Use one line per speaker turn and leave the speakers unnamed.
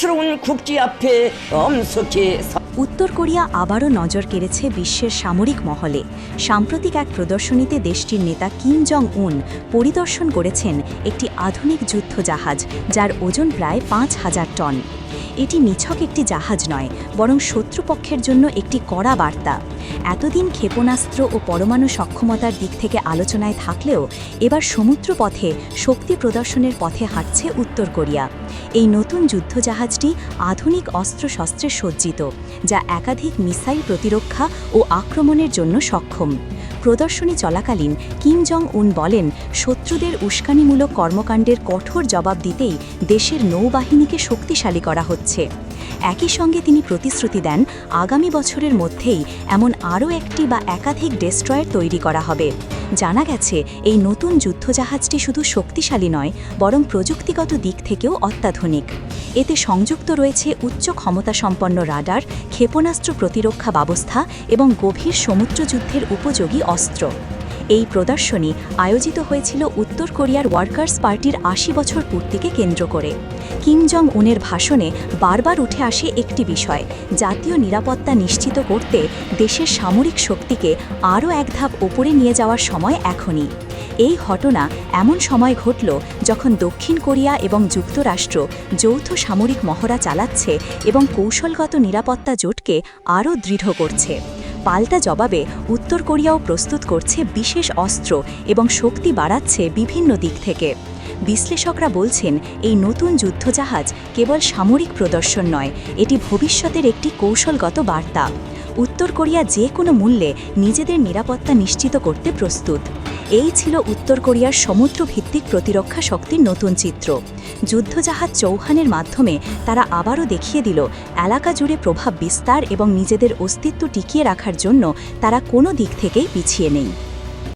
고통스러운 국지 앞에 엄숙히 서
উত্তর কোরিয়া আবারও নজর কেড়েছে বিশ্বের সামরিক মহলে সাম্প্রতিক এক প্রদর্শনীতে দেশটির নেতা কিম জং উন পরিদর্শন করেছেন একটি আধুনিক যুদ্ধ জাহাজ যার ওজন প্রায় পাঁচ হাজার টন এটি নিছক একটি জাহাজ নয় বরং শত্রুপক্ষের জন্য একটি কড়া বার্তা এতদিন ক্ষেপণাস্ত্র ও পরমাণু সক্ষমতার দিক থেকে আলোচনায় থাকলেও এবার সমুদ্রপথে শক্তি প্রদর্শনের পথে হাঁটছে উত্তর কোরিয়া। এই নতুন যুদ্ধজাহাজটি আধুনিক অস্ত্রশস্ত্রে সজ্জিত, যা একাধিক মিসাইল প্রতিরক্ষা ও আক্রমণের জন্য সক্ষম। প্রদর্শনী চলাকালীন কিম জং উন বলেন, শত্রুদের উস্কানিমূলক কর্মকাণ্ডের কঠোর জবাব দিতেই দেশের নৌবাহিনীকে শক্তিশালী করা হচ্ছে। একই সঙ্গে তিনি প্রতিশ্রুতি দেন, আগামী বছরের মধ্যেই এমন আরও একটি বা একাধিক ডেস্ট্রয়ার তৈরি করা হবে। জানা গেছে, এই নতুন যুদ্ধজাহাজটি শুধু শক্তিশালী নয়, বরং প্রযুক্তিগত দিক থেকেও অত্যাধুনিক। এতে সংযুক্ত রয়েছে উচ্চ ক্ষমতাসম্পন্ন রাডার, ক্ষেপণাস্ত্র প্রতিরক্ষা ব্যবস্থা এবং গভীর সমুদ্রযুদ্ধের উপযোগী অস্ত্র। এই প্রদর্শনী আয়োজিত হয়েছিল উত্তর কোরিয়ার ওয়ার্কার্স পার্টির আশি বছর পূর্তিকে কেন্দ্র করে। কিম জং উনের ভাষণে বারবার উঠে আসে একটি বিষয়, জাতীয় নিরাপত্তা নিশ্চিত করতে দেশের সামরিক শক্তিকে আরও এক ধাপ ওপরে নিয়ে যাওয়ার সময় এখনই। এই ঘটনা এমন সময় ঘটল যখন দক্ষিণ কোরিয়া এবং যুক্তরাষ্ট্র যৌথ সামরিক মহড়া চালাচ্ছে এবং কৌশলগত নিরাপত্তা জোটকে আরও দৃঢ় করছে। পাল্টা জবাবে উত্তর কোরিয়াও প্রস্তুত করছে বিশেষ অস্ত্র এবং শক্তি বাড়াচ্ছে বিভিন্ন দিক থেকে। বিশ্লেষকরা বলছেন, এই নতুন যুদ্ধজাহাজ কেবল সামরিক প্রদর্শন নয়, এটি ভবিষ্যতের একটি কৌশলগত বার্তা। উত্তর কোরিয়া যে কোনো মূল্যে নিজেদের নিরাপত্তা নিশ্চিত করতে প্রস্তুত। এই ছিল উত্তর কোরিয়ার সমুদ্রভিত্তিক প্রতিরক্ষা শক্তির নতুন চিত্র। যুদ্ধজাহাজ চৌহানের মাধ্যমে তারা আবারও দেখিয়ে দিল, এলাকা জুড়ে প্রভাব বিস্তার এবং নিজেদের অস্তিত্ব টিকিয়ে রাখার জন্য তারা কোনো দিক থেকেই পিছিয়ে নেই।